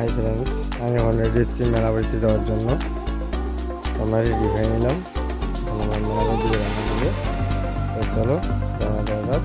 hi friends আমি এখন ready হচ্ছি মেলাবাড়িতে যাওয়ার জন্য আমরা রেডি হয়ে নিলাম এখন আমার রান্না দিবে চলো জানা দেওয়া